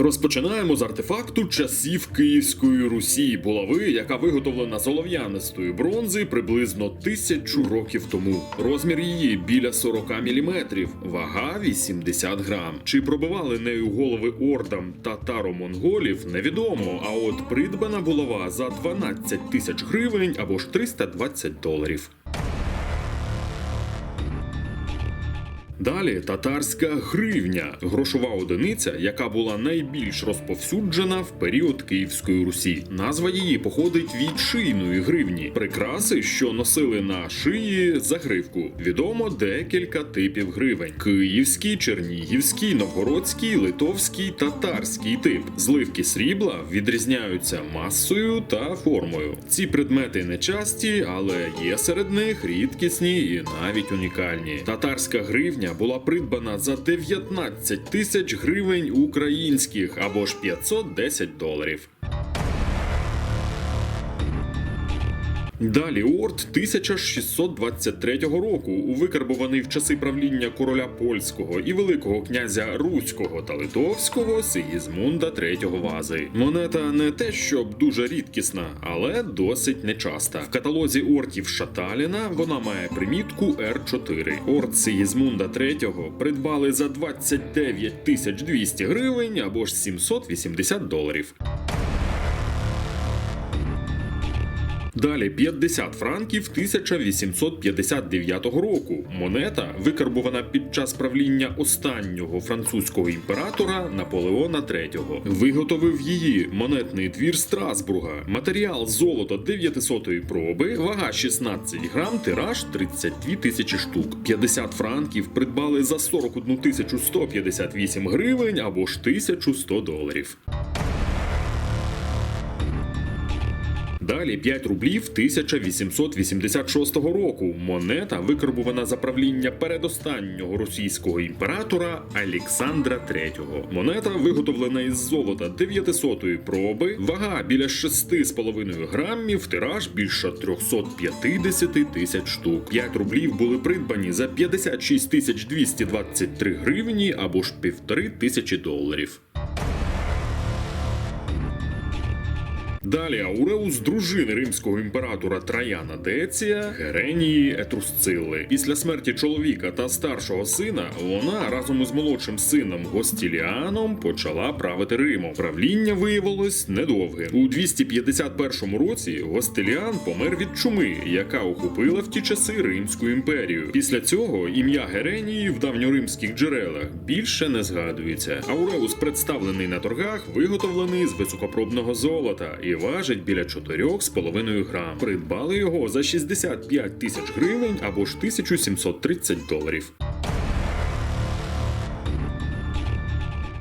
Розпочинаємо з артефакту часів Київської Русі, булави, яка виготовлена з олов'янистої бронзи приблизно тисячу років тому. Розмір її біля 40 мм, вага 80 грам. Чи пробивали нею голови ордам татаро-монголів, невідомо. А от придбана булава за 12 тисяч гривень або ж 320 доларів. Далі татарська гривня, грошова одиниця, яка була найбільш розповсюджена в період Київської Русі. Назва її походить від шийної гривні, прикраси, що носили на шиї загривку. Відомо декілька типів гривень: київський, чернігівський, новгородський, литовський, татарський тип. Зливки срібла відрізняються масою та формою. Ці предмети не часті, але є серед них рідкісні і навіть унікальні. Татарська гривня була придбана за 19 тисяч гривень українських або ж 510 доларів. Далі Орд 1623 року, увикарбуваний в часи правління короля польського і великого князя Руського та Литовського Сигізмунда III Вази. Монета не те, щоб дуже рідкісна, але досить нечаста. В каталозі ортів Шаталіна вона має примітку R4. Орд Сигізмунда III придбали за 29 тисяч 200 гривень або ж 780 доларів. Далі 50 франків 1859 року. Монета викарбувана під час правління останнього французького імператора Наполеона III. Виготовив її монетний двір Страсбурга. Матеріал золото 900-ї проби, вага 16 грам, тираж 32 тисячі штук. 50 франків придбали за 41 тисячу 158 гривень або ж 1100 доларів. Далі 5 рублів 1886 року. Монета викарбувана за правління передостаннього російського імператора Олександра III. Монета виготовлена із золота 900 проби, вага біля 6,5 грамів, тираж більше 350 тисяч штук. 5 рублів були придбані за 56 тисяч 223 гривні або ж півтори тисячі доларів. Далі Ауреус дружини римського імператора Траяна Деція Геренії Етрусцили. Після смерті чоловіка та старшого сина вона разом із молодшим сином Гостіліаном почала правити Римом. Правління виявилось недовгим. У 251 році Гостіліан помер від чуми, яка охопила в ті часи Римську імперію. Після цього ім'я Геренії в давньоримських джерелах більше не згадується. Ауреус представлений на торгах, виготовлений з високопробного золота і важить біля 4,5 грам. Придбали його за 65 тисяч гривень або ж 1730 доларів.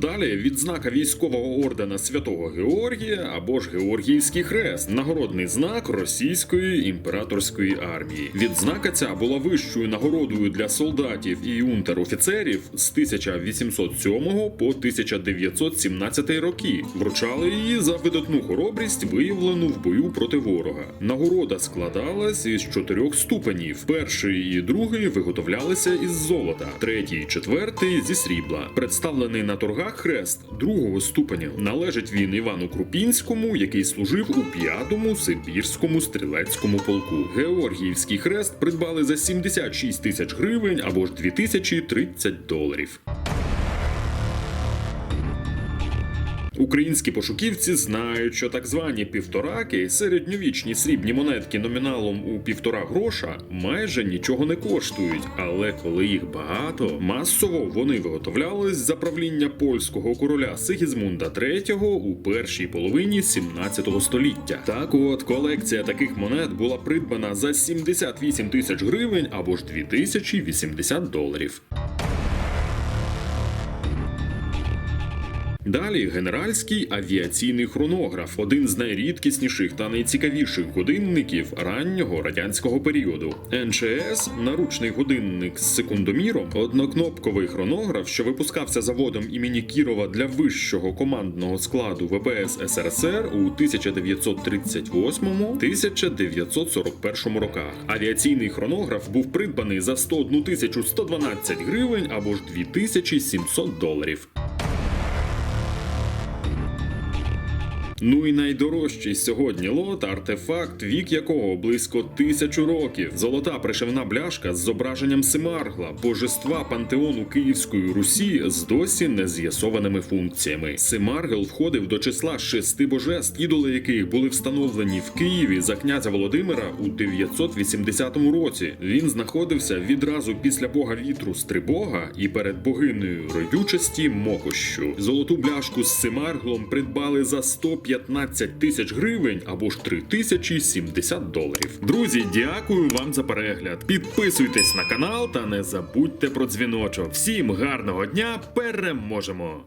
Далі відзнака військового ордена Святого Георгія або ж Георгіївський хрест, нагородний знак російської імператорської армії. Відзнака ця була вищою нагородою для солдатів і унтер-офіцерів з 1807 по 1917 роки. Вручали її за видатну хоробрість, виявлену в бою проти ворога. Нагорода складалась із чотирьох ступенів. Перший і другий виготовлялися із золота, третій і четвертий зі срібла. Представлений на торгах хрест другого ступеня. Належить він Івану Крупінському, який служив у п'ятому сибірському стрілецькому полку. Георгіївський хрест придбали за 76 тисяч гривень або ж 2030 доларів. Українські пошуківці знають, що так звані півтораки, середньовічні срібні монетки номіналом у півтора гроша, майже нічого не коштують. Але коли їх багато, масово вони виготовлялись за правління польського короля Сигізмунда III у першій половині 17 століття. Так от колекція таких монет була придбана за 78 тисяч гривень або ж 2080 доларів. Далі генеральський авіаційний хронограф, один з найрідкісніших та найцікавіших годинників раннього радянського періоду. НЧС наручний годинник з секундоміром, однокнопковий хронограф, що випускався заводом імені Кірова для вищого командного складу ВПС СРСР у 1938-1941 роках. Авіаційний хронограф був придбаний за 101 112 гривень або ж 2700 доларів. Ну і найдорожчий сьогодні лот артефакт, вік якого близько тисячу років. Золота пришивна бляшка з зображенням Семаргла, божества пантеону Київської Русі з досі нез'ясованими функціями. Семаргл входив до числа шести божеств, ідоли яких були встановлені в Києві за князя Володимира у 980 році. Він знаходився відразу після бога вітру Стрибога і перед богинею родючості Мокощу. Золоту бляшку з Семарглом придбали за 115 тисяч гривень або ж 3070 доларів. Друзі, дякую вам за перегляд. Підписуйтесь на канал та не забудьте про дзвіночок. Всім гарного дня! Переможемо!